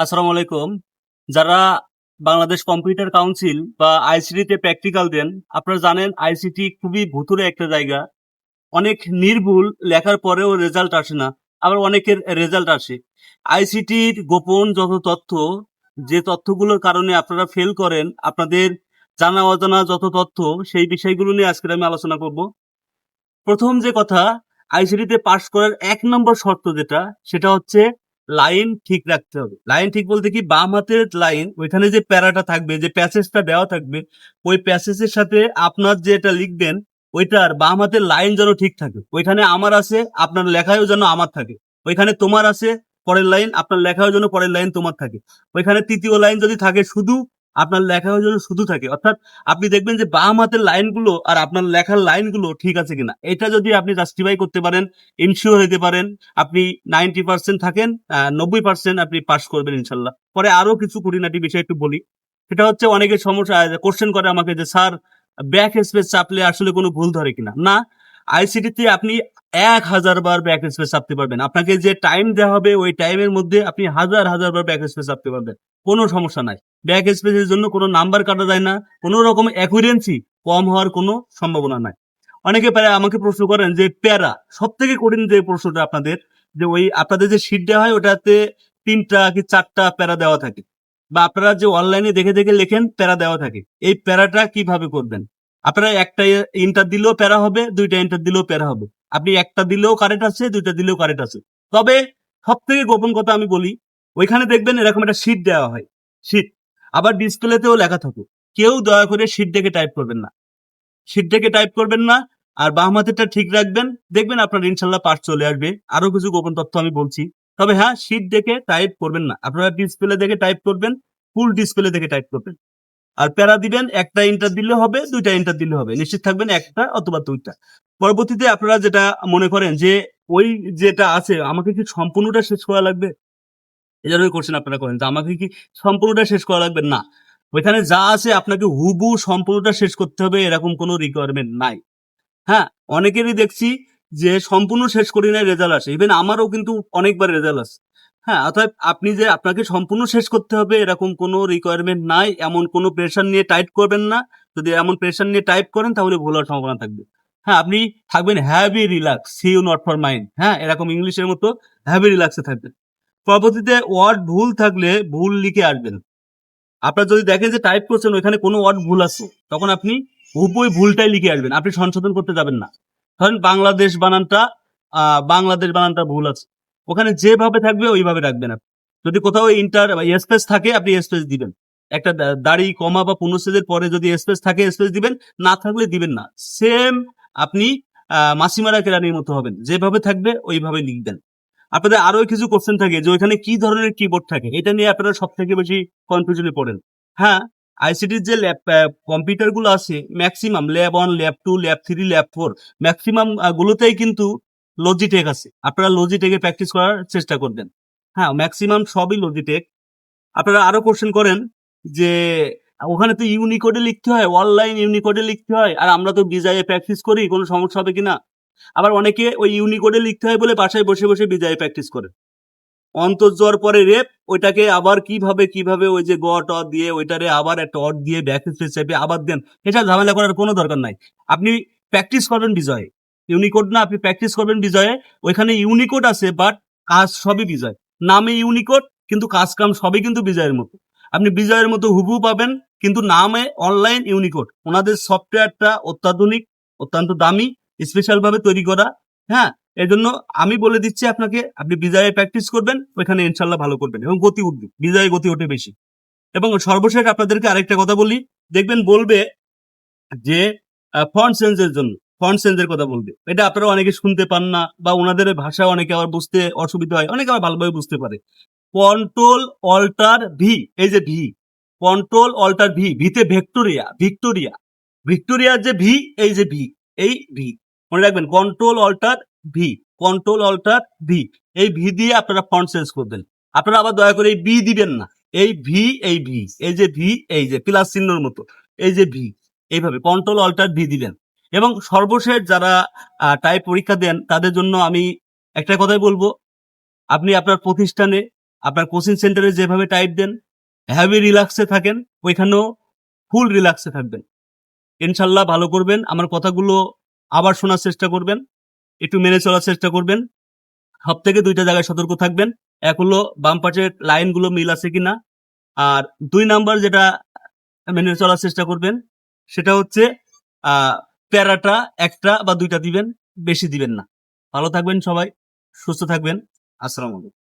আসসালামু আলাইকুম। যারা বাংলাদেশ কম্পিউটার কাউন্সিল বা আইসিটিতে প্র্যাকটিক্যাল দেন, আপনারা জানেন আইসিটি খুবই ভুতুরে একটা জায়গা। অনেক নির্ভুল, লেখার পরেও রেজাল্ট আসে না। আবার অনেকের রেজাল্ট আসে। আইসিটির গোপন যত তথ্য, যে তথ্যগুলোর কারণে আপনারা ফেল করেন, আপনাদের জানা অজানা যত তথ্য, সেই বিষয়গুলো নিয়ে আজকে আমি আলোচনা করব। প্রথম যে কথা, আইসিটিতে পাশ করার এক নম্বর শর্ত যেটা, সেটা হচ্ছে লাইন ঠিক রাখতে হবে। লাইন ঠিক বলতে কি বাম হাতের লাইন ওইখানে যে প্যারাটা থাকবে, যে প্যাসেজটা দেওয়া থাকবে, ওই প্যাসেজের সাথে আপনার যেটা লিখবেন ওইটার বাম হাতের লাইন যেন ঠিক থাকে। ওইখানে আমার আছে, আপনার লেখায়ও যেন আমার থাকে। ওইখানে তোমার আছে, পরের লাইন আপনার লেখাও যেন পরের লাইন তোমার থাকে। ওইখানে তৃতীয় লাইন যদি থাকে শুধু আপনার লেখাও যেন শুধু থাকে। অর্থাৎ আপনি দেখবেন যে বাম হাতের লাইনগুলো আর আপনার লেখার লাইনগুলো ঠিক আছে কিনা। এটা যদি আপনি জাস্টিফাই করতে পারেন ইনশিওর হতে পারেন, আপনি নাইনটি পার্সেন্ট থাকেন নব্বই পার্সেন্ট আপনি পাস করবেন ইনশাল্লাহ। পরে আরও কিছু খুঁটিনাটি বিষয় একটু বলি। সেটা হচ্ছে অনেকের সমস্যা কোশ্চেন করে আমাকে যে, স্যার ব্যাক স্পেস চাপলে আসলে কোনো ভুল ধরে কিনা? না আইসিটিতে আপনি এক হাজার বার ব্যাক স্পেস চাপতে পারবেন। আপনাকে যে টাইম দেওয়া হবে, ওই টাইমের মধ্যে আপনি হাজার হাজার বার ব্যাক স্পেস চাপতে পারবেন। কোনো সমস্যা নাই। ব্যাক স্পেসের জন্য কোনো নাম্বার কাটা যায় না। কোনো রকম অ্যাকুরেন্সি কম হওয়ার কোনো সম্ভাবনা নাই। অনেকে পারে আমাকে প্রশ্ন করেন যে, প্যারা সব থেকে কঠিন যে প্রশ্নটা আপনাদের, যে ওই আপনাদের যে সিট দেওয়া হয়, ওটাতে তিনটা কি চারটা প্যারা দেওয়া থাকে? বা আপনারা যে অনলাইনে দেখে দেখে লেখেন, প্যারা দেওয়া থাকে। এই প্যারাটা কীভাবে করবেন? আপনারা একটা ইন্টার দিলেও প্যারা হবে, দুইটা ইন্টার দিলেও প্যারা হবে। আপনি একটা দিলেও কারেন্ট আছে দুইটা দিলেও কারেন্ট আছে তবে সব থেকে গোপন কথা আমি বলি, ওইখানে দেখবেন এরকম একটা শিট দেওয়া হয়। শিট আবার ডিসপ্লেতেও লেখা থাকে। কেউ দয়া করে শিট দেখে টাইপ করবেন না। শিট দেখে টাইপ করবেন না, আর বাম ঠিক রাখবেন। দেখবেন আপনার ইনশাল্লাহ পাস চলে আসবে। আরও কিছু গোপন তথ্য আমি বলছি। তবে হ্যাঁ শিট দেখে টাইপ করবেন না। আপনারা ডিসপ্লে দেখে টাইপ করবেন ফুল ডিসপ্লে দেখে টাইপ করবেন। আর প্যারা দিবেন, একটা ইন্টার দিলে হবে, দুইটা ইন্টার দিলে হবে। নিশ্চিত থাকবেন, একটা অথবা দুইটা। পরবর্তীতে আপনারা যেটা মনে করেন যে, ওই যেটা আছে, আমাকে কি সম্পূর্ণটা শেষ করা লাগবে? এই জন্যই কোশ্চেন আপনারা করেন যে, আমাকে কি সম্পূর্ণটা শেষ করা লাগবে? না। ওইখানে যা আছে আপনাকে হুবু সম্পূর্ণটা শেষ করতে হবে, এরকম কোনো রিকোয়ারমেন্ট নাই। হ্যাঁ অনেকেরই দেখছি যে, সম্পূর্ণ শেষ করি নাই রেজাল্ট আসে। ইভেন আমারও কিন্তু অনেকবার রেজাল্ট আসে। হ্যাঁ অর্থাৎ আপনি যে আপনাকে সম্পূর্ণ শেষ করতে হবে, এরকম কোনো রিকোয়ারমেন্ট নাই, এমন কোনো প্রেশার নিয়ে টাইপ করবেন না। যদি এমন প্রেশার নিয়ে টাইপ করেন, তাহলে ভুল হওয়ার সম্ভাবনা থাকবে। হ্যাঁ আপনি থাকবেন heavy relax see you not for mind হ্যাঁ এরকম ইংলিশের মতো হ্যাভি রিল্যাক্সে থাকবেন। পরবর্তীতে ওয়ার্ড ভুল থাকলে ভুল লিখে আসবেন। আপনার যদি দেখেন যে টাইপ করছেন, ওইখানে কোনো ওয়ার্ড ভুল আছে, তখন আপনি হুবই ভুলটাই লিখে আসবেন। আপনি সংশোধন করতে যাবেন না। ধরেন বাংলাদেশ বানানটা বাংলাদেশ বানানটা ভুল আছে। ওখানে যেভাবে থাকবে ওইভাবে রাখবেন আপনি। যদি কোথাও ইন্টার স্পেস থাকে, আপনি স্পেস দিবেন। একটা দাড়ি, কমা বা পূর্ণচ্ছেদের পরে যদি স্পেস থাকে স্পেস দিবেন। না থাকলে দিবেন না। সেম আপনি মাসিমারা কেরানির মতো হবেন। যেভাবে থাকবে ওইভাবে লিখবেন। আপনাদের আরও কিছু কোশ্চেন থাকে যে ওইখানে কি ধরনের কিবোর্ড থাকে? এটা নিয়ে আপনারা সব থেকে বেশি কনফিউশনে পড়েন। হ্যাঁ আইসিটির যে ল্যাব কম্পিউটারগুলো আছে maximum lab one lab two lab three lab four maximum গুলোতেই কিন্তু লজিটেক আছে। আপনারা লজিটেকে প্র্যাকটিস করার চেষ্টা করবেন। হ্যাঁ ম্যাক্সিমাম সবই লজিটেক আপনারা আরও কোশ্চেন করেন যে, ওখানে তো ইউনিকোডে লিখতে হয় অনলাইন ইউনিকোডে লিখতে হয়, আর আমরা তো বিজায়ে প্র্যাকটিস করি, কোনো সমস্যা হবে কিনা? আবার অনেকে ওই ইউনিকোডে লিখতে হয় বলে বাসায় বসে বসে বিজায়ে প্র্যাকটিস করে। অন্তর্জ্বর পরে রেপ ওইটাকে আবার কীভাবে কীভাবে ওই যে গ ট দিয়ে, ওইটারে আবার একটা অট দিয়ে ব্যাক স্পেস চেপে আবার দেন এটা ঝামেলা করার কোনো দরকার নাই। আপনি প্র্যাকটিস করবেন বিজয়ে ইউনিকোড না, আপনি প্র্যাকটিস করবেন বিজয়ে, ওইখানে ইউনিকোড আছে বাট কাজ সবই বিজয়। নামে ইউনিকোড, কিন্তু কাজ কাম সবই কিন্তু বিজয়ের মতো। আপনি বিজয়ের মতো হুবু পাবেন, কিন্তু নামে অনলাইন ইউনিকোড। ওনাদের সফটওয়্যারটা অত্যাধুনিক, অত্যন্ত দামি স্পেশাল ভাবে তৈরি করা। হ্যাঁ এই জন্য আমি বলে দিচ্ছি আপনাকে, আপনি বিজয়ে প্র্যাকটিস করবেন, ওইখানে ইনশাল্লাহ ভালো করবেন, এবং গতি উঠবে, বিজয়ে গতি ওঠে বেশি। এবং সর্বশেষ আপনাদেরকে আরেকটা কথা বলি, দেখবেন বলবে যে ফন্ট চেঞ্জের জন্য। ফন্ট চেঞ্জের কথা বলবে এটা আপনারা অনেকে শুনতে পান না বা ওনাদের ভাষা অনেকে আবার বুঝতে অসুবিধা হয়, অনেকে আবার ভালোভাবে বুঝতে পারে। কন্ট্রোল অল্টার ভি এই যে ভি কন্ট্রোল অল্টার ভি ভিতে ভিক্টোরিয়া ভিক্টোরিয়া ভিক্টোরিয়ার যে ভি এই যে ভি এই ভি মনে রাখবেন control alter V control alter V এই ভি দিয়ে আপনারা ফন্ট চেঞ্জ করবেন আপনারা আবার দয়া করে এই বি দিবেন না, এই ভি এই ভি এই যে ভি এই যে প্লাস চিহ্নর মতো, এই যে ভি এইভাবে কন্ট্রোল অল্টার ভি দিবেন। এবং সর্বশেষ যারা টাইপ পরীক্ষা দেন, তাদের জন্য আমি একটা কথাই বলব। আপনি আপনার প্রতিষ্ঠানে, আপনার কোচিং সেন্টারে যেভাবে টাইপ দেন হ্যাভি রিল্যাক্সে থাকেন, ওইখানেও ফুল রিল্যাক্সে থাকবেন। ইনশাল্লাহ ভালো করবেন। আমার কথাগুলো আবার শোনার চেষ্টা করবেন, একটু মেনে চলার চেষ্টা করবেন। সব থেকে দুইটা জায়গায় সতর্ক থাকবেন। এক হলো বাম পাশের লাইনগুলো মিল আছে কিনা। আর দুই নাম্বার যেটা মেনে চলার চেষ্টা করবেন, সেটা হচ্ছে প্যারাটা একটা বা দুইটা দিবেন, বেশি দিবেন না। ভালো থাকবেন সবাই, সুস্থ থাকবেন। আসসালামু আলাইকুম।